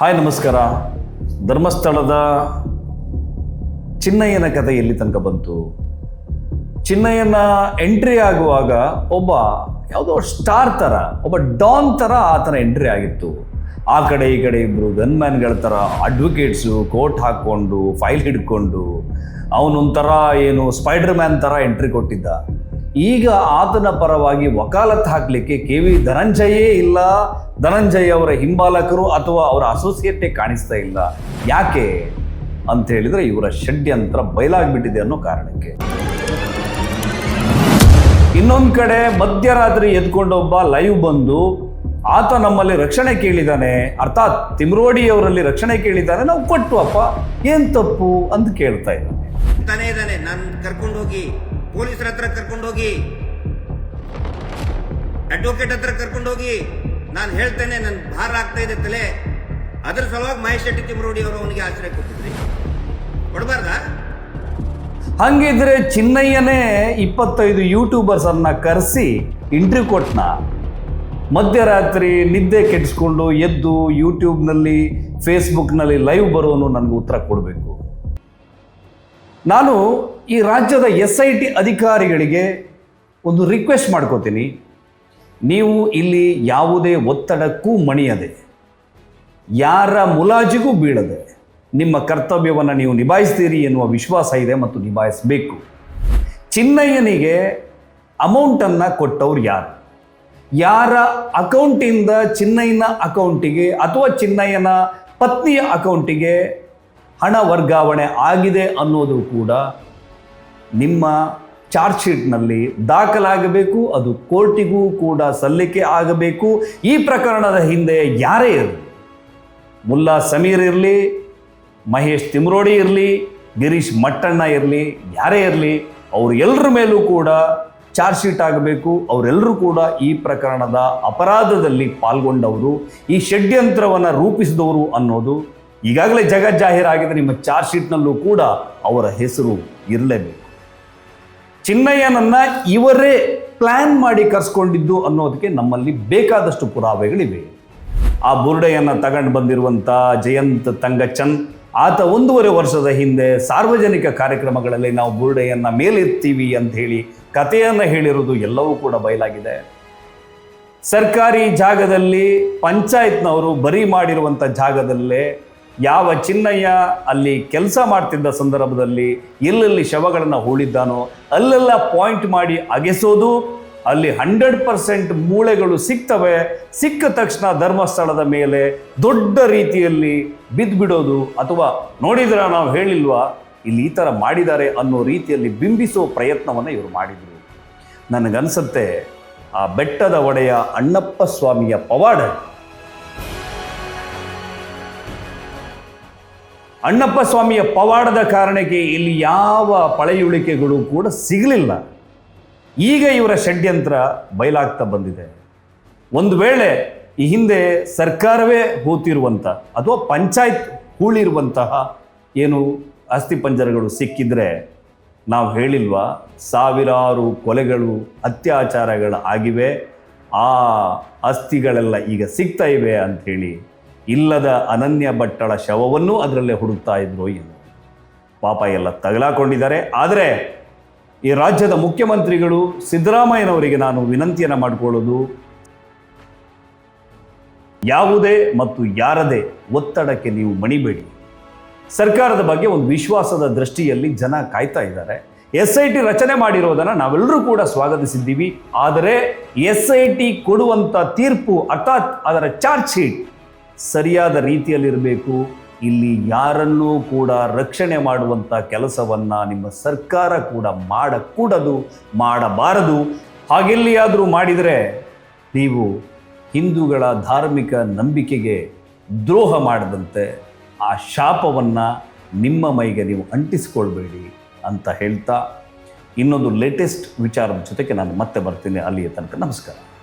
Hi, ನಮಸ್ಕಾರ. ಧರ್ಮಸ್ಥಳದ ಚಿನ್ನಯ್ಯನ ಕಥೆ ಎಲ್ಲಿ ತನಕ ಬಂತು? ಚಿನ್ನಯ್ಯನ ಎಂಟ್ರಿ ಆಗುವಾಗ ಒಬ್ಬ ಯಾವುದೋ ಸ್ಟಾರ್ ಥರ ಒಬ್ಬ ಡಾನ್ ಥರ ಆತನ ಎಂಟ್ರಿ ಆಗಿತ್ತು. ಆ ಕಡೆ ಈ ಕಡೆ ಇಬ್ಬರು ಗನ್ಮ್ಯಾನ್ಗಳ ಥರ ಅಡ್ವೊಕೇಟ್ಸು ಕೋಟ್ ಹಾಕ್ಕೊಂಡು ಫೈಲ್ ಹಿಡ್ಕೊಂಡು, ಅವನೊಂಥರ ಏನು ಸ್ಪೈಡರ್ ಮ್ಯಾನ್ ಥರ ಎಂಟ್ರಿ ಕೊಟ್ಟಿದ್ದ. ಈಗ ಆತನ ಪರವಾಗಿ ವಕಾಲತ್ ಹಾಕಲಿಕ್ಕೆ ಕೆ ವಿ ಧನಂಜಯೇ ಇಲ್ಲ. ಧನಂಜಯ ಅವರ ಹಿಂಬಾಲಕರು ಅಥವಾ ಅವರ ಅಸೋಸಿಯೇಟೇ ಕಾಣಿಸ್ತಾ ಇಲ್ಲ. ಯಾಕೆ ಅಂತ ಹೇಳಿದ್ರೆ ಇವರ ಷಡ್ಯಂತ್ರ ಬಯಲಾಗ್ಬಿಟ್ಟಿದೆ ಅನ್ನೋ ಕಾರಣಕ್ಕೆ. ಇನ್ನೊಂದು ಕಡೆ ಮಧ್ಯರಾತ್ರಿ ಎದ್ಕೊಂಡೊಬ್ಬ ಲೈವ್ ಬಂದು, ಆತ ನಮ್ಮಲ್ಲಿ ರಕ್ಷಣೆ ಕೇಳಿದಾನೆ. ಅರ್ಥಾತ್ ತಿಮ್ರೋಡಿಯವರಲ್ಲಿ ರಕ್ಷಣೆ ಕೇಳಿದ್ದಾನೆ ನಾವು ಕೊಟ್ಟು ಅಪ್ಪ ಏನ್ ತಪ್ಪು? ಅಂತ ಕೇಳ್ತಾ ಇದ್ದಾನೆ. ತಾನೇ ನಾನು ಕರ್ಕೊಂಡು ಹೋಗಿ ಪೊಲೀಸರ ಹತ್ರ ಕರ್ಕೊಂಡು ಹೋಗಿ ಅಡ್ವೊಕೇಟ್ ಹತ್ರ ಕರ್ಕೊಂಡು ಹೋಗಿ ನಾನು ಹೇಳ್ತೇನೆ ನನ್ನ ಭಾರ ಆಗ್ತಾ ಇದೆ ತಲೆ. ಅದ್ರ ಸಲುವಾಗಿ ಮಹೇಶ್ ಶೆಟ್ಟಿ ತಿಮ್ಮರೋಡಿ ಅವರು ಅವನಿಗೆ ಆಶ್ರಯ ಕೊಟ್ಟಿದ್ರಿ. ಕೊಡಬಾರ್ದ? ಹಂಗಿದ್ರೆ ಚಿನ್ನಯ್ಯನೇ ಇಪ್ಪತ್ತೈದು ಯೂಟ್ಯೂಬರ್ಸ್ ಅನ್ನ ಕರೆಸಿ ಇಂಟರ್ವ್ಯೂ ಕೊಟ್ನ. ಮಧ್ಯರಾತ್ರಿ ನಿದ್ದೆ ಕೆಡಿಸ್ಕೊಂಡು ಎದ್ದು ಯೂಟ್ಯೂಬ್ನಲ್ಲಿ ಫೇಸ್ಬುಕ್ನಲ್ಲಿ ಲೈವ್ ಬರೋನು ನನಗೆ ಉತ್ತರ ಕೊಡಬೇಕು. ನಾನು ಈ ರಾಜ್ಯದ ಎಸ್ ಐ ಟಿ ಅಧಿಕಾರಿಗಳಿಗೆ ಒಂದು ರಿಕ್ವೆಸ್ಟ್ ಮಾಡ್ಕೋತೀನಿ. ನೀವು ಇಲ್ಲಿ ಯಾವುದೇ ಒತ್ತಡಕ್ಕೂ ಮಣಿಯದೆ, ಯಾರ ಮುಲಾಜಿಗೂ ಬೀಳದೆ ನಿಮ್ಮ ಕರ್ತವ್ಯವನ್ನು ನೀವು ನಿಭಾಯಿಸ್ತೀರಿ ಎನ್ನುವ ವಿಶ್ವಾಸ ಇದೆ ಮತ್ತು ನಿಭಾಯಿಸಬೇಕು. ಚಿನ್ನಯ್ಯನಿಗೆ ಅಮೌಂಟನ್ನು ಕೊಟ್ಟವ್ರು ಯಾರು? ಯಾರ ಅಕೌಂಟಿಂದ ಚಿನ್ನಯ್ಯನ ಅಕೌಂಟಿಗೆ ಅಥವಾ ಚಿನ್ನಯ್ಯನ ಪತ್ನಿಯ ಅಕೌಂಟಿಗೆ ಹಣ ವರ್ಗಾವಣೆ ಆಗಿದೆ ಅನ್ನೋದು ಕೂಡ ನಿಮ್ಮ ಚಾರ್ಜ್ ಶೀಟ್ನಲ್ಲಿ ದಾಖಲಾಗಬೇಕು, ಅದು ಕೋರ್ಟಿಗೂ ಕೂಡ ಸಲ್ಲಿಕೆ ಆಗಬೇಕು. ಈ ಪ್ರಕರಣದ ಹಿಂದೆ ಯಾರೇ ಇರಲಿ, ಮುಲ್ಲಾ ಸಮೀರ್ ಇರಲಿ, ಮಹೇಶ್ ತಿಮ್ರೋಡಿ ಇರಲಿ, ಗಿರೀಶ್ ಮಟ್ಟಣ್ಣ ಇರಲಿ, ಯಾರೇ ಇರಲಿ, ಅವರು ಎಲ್ಲರ ಮೇಲೂ ಕೂಡ ಚಾರ್ಜ್ ಶೀಟ್ ಆಗಬೇಕು. ಅವರೆಲ್ಲರೂ ಕೂಡ ಈ ಪ್ರಕರಣದ ಅಪರಾಧದಲ್ಲಿ ಪಾಲ್ಗೊಂಡವರು, ಈ ಷಡ್ಯಂತ್ರವನ್ನು ರೂಪಿಸಿದವರು ಅನ್ನೋದು ಈಗಾಗಲೇ ಜಗಜ್ಜಾಹೀರಾಗಿದೆ ನಿಮ್ಮ ಚಾರ್ಜ್ ಶೀಟ್ನಲ್ಲೂ ಕೂಡ ಅವರ ಹೆಸರು ಇರಲೇಬೇಕು. ಚಿನ್ನಯ್ಯನನ್ನ ಇವರೇ ಪ್ಲಾನ್ ಮಾಡಿ ಕರ್ಸ್ಕೊಂಡಿದ್ದು ಅನ್ನೋದಕ್ಕೆ ನಮ್ಮಲ್ಲಿ ಬೇಕಾದಷ್ಟು ಪುರಾವೆಗಳಿವೆ. ಆ ಬುರುಡೆಯನ್ನು ತಗೊಂಡು ಬಂದಿರುವಂಥ ಜಯಂತ್ ತಂಗಚಂದ್ ಆತ ಒಂದೂವರೆ ವರ್ಷದ ಹಿಂದೆ ಸಾರ್ವಜನಿಕ ಕಾರ್ಯಕ್ರಮಗಳಲ್ಲಿ ನಾವು ಬುರುಡೆಯನ್ನು ಮೇಲೆತ್ತೀವಿ ಅಂತ ಹೇಳಿ ಕಥೆಯನ್ನು ಹೇಳಿರುವುದು ಎಲ್ಲವೂ ಕೂಡ ಬಯಲಾಗಿದೆ. ಸರ್ಕಾರಿ ಜಾಗದಲ್ಲಿ ಪಂಚಾಯತ್ನವರು ಬರಿ ಮಾಡಿರುವಂಥ ಜಾಗದಲ್ಲೇ ಯಾವ ಚಿನ್ನಯ್ಯ ಅಲ್ಲಿ ಕೆಲಸ ಮಾಡ್ತಿದ್ದ ಸಂದರ್ಭದಲ್ಲಿ ಎಲ್ಲೆಲ್ಲಿ ಶವಗಳನ್ನು ಹೂಳಿದ್ದಾನೋ ಅಲ್ಲೆಲ್ಲ ಪಾಯಿಂಟ್ ಮಾಡಿ ಅಗೆಸೋದು, ಅಲ್ಲಿ ಹಂಡ್ರೆಡ್ ಪರ್ಸೆಂಟ್ ಮೂಳೆಗಳು ಸಿಗ್ತವೆ, ಸಿಕ್ಕ ತಕ್ಷಣ ಧರ್ಮಸ್ಥಳದ ಮೇಲೆ ದೊಡ್ಡ ರೀತಿಯಲ್ಲಿ ಬಿದ್ದುಬಿಡೋದು. ಅಥವಾ ನೋಡಿದ್ರ ನಾವು ಹೇಳಿಲ್ವಾ, ಇಲ್ಲಿ ಈ ಥರ ಮಾಡಿದ್ದಾರೆ ಅನ್ನೋ ರೀತಿಯಲ್ಲಿ ಬಿಂಬಿಸುವ ಪ್ರಯತ್ನವನ್ನು ಇವರು ಮಾಡಿದರು. ನನಗನ್ಸುತ್ತೆ, ಆ ಬೆಟ್ಟದ ಒಡೆಯ ಅಣ್ಣಪ್ಪ ಸ್ವಾಮಿಯ ಪವಾಡ ಅಣ್ಣಪ್ಪ ಸ್ವಾಮಿಯ ಪವಾಡದ ಕಾರಣಕ್ಕೆ ಇಲ್ಲಿ ಯಾವ ಪಳೆಯುಳಿಕೆಗಳು ಕೂಡ ಸಿಗಲಿಲ್ಲ. ಈಗ ಇವರ ಷಡ್ಯಂತ್ರ ಬಯಲಾಗ್ತಾ ಬಂದಿದೆ. ಒಂದು ವೇಳೆ ಈ ಹಿಂದೆ ಸರ್ಕಾರವೇ ಹೂತಿರುವಂಥ ಅಥವಾ ಪಂಚಾಯತ್ ಹೂಳಿರುವಂತಹ ಏನು ಅಸ್ಥಿಪಂಜರಗಳು ಸಿಕ್ಕಿದ್ರೆ ನಾವು ಹೇಳಿಲ್ವಾ? ಸಾವಿರಾರು ಕೊಲೆಗಳು, ಅತ್ಯಾಚಾರಗಳು ಆಗಿವೆ. ಆ ಅಸ್ಥಿಗಳೆಲ್ಲ ಈಗ ಸಿಗ್ತಾ ಇವೆ ಅಂಥೇಳಿ ಇಲ್ಲದ ಅನನ್ಯ ಭಟ್ಟಳ ಶವವನ್ನು ಅದರಲ್ಲೇ ಹುಡುಕ್ತಾ ಇದ್ರು ಎಂದು ಪಾಪ ಎಲ್ಲ ತಗಲಾಕೊಂಡಿದ್ದಾರೆ. ಆದರೆ ಈ ರಾಜ್ಯದ ಮುಖ್ಯಮಂತ್ರಿಗಳು ಸಿದ್ದರಾಮಯ್ಯನವರಿಗೆ ನಾನು ವಿನಂತಿಯನ್ನು ಮಾಡಿಕೊಳ್ಳೋದು, ಯಾವುದೇ ಮತ್ತು ಯಾರದೇ ಒತ್ತಡಕ್ಕೆ ನೀವು ಮಣಿಬೇಡಿ. ಸರ್ಕಾರದ ಬಗ್ಗೆ ಒಂದು ವಿಶ್ವಾಸದ ದೃಷ್ಟಿಯಲ್ಲಿ ಜನ ಕಾಯ್ತಾ ಇದ್ದಾರೆ. ಎಸ್ ಐ ಟಿ ರಚನೆ ಮಾಡಿರೋದನ್ನು ನಾವೆಲ್ಲರೂ ಕೂಡ ಸ್ವಾಗತಿಸಿದ್ದೀವಿ. ಆದರೆ ಎಸ್ ಐ ಟಿ ಕೊಡುವಂಥ ತೀರ್ಪು, ಅರ್ಥಾತ್ ಅದರ ಚಾರ್ಜ್ ಶೀಟ್ ಸರಿಯಾದ ರೀತಿಯಲ್ಲಿರಬೇಕು. ಇಲ್ಲಿ ಯಾರನ್ನೂ ಕೂಡ ರಕ್ಷಣೆ ಮಾಡುವಂಥ ಕೆಲಸವನ್ನು ನಿಮ್ಮ ಸರ್ಕಾರ ಕೂಡ ಮಾಡಕೂಡದು, ಮಾಡಬಾರದು. ಹಾಗೆಲ್ಲಿಯಾದರೂ ಮಾಡಿದರೆ ನೀವು ಹಿಂದೂಗಳ ಧಾರ್ಮಿಕ ನಂಬಿಕೆಗೆ ದ್ರೋಹ ಮಾಡದಂತೆ ಆ ಶಾಪವನ್ನು ನಿಮ್ಮ ಮೈಗೆ ನೀವು ಅಂಟಿಸಿಕೊಳ್ಬೇಡಿ ಅಂತ ಹೇಳ್ತಾ, ಇನ್ನೊಂದು ಲೇಟೆಸ್ಟ್ ವಿಚಾರದ ಜೊತೆಗೆ ನಾನು ಮತ್ತೆ ಬರ್ತೀನಿ. ಅಲ್ಲಿಯ ತನಕ ನಮಸ್ಕಾರ.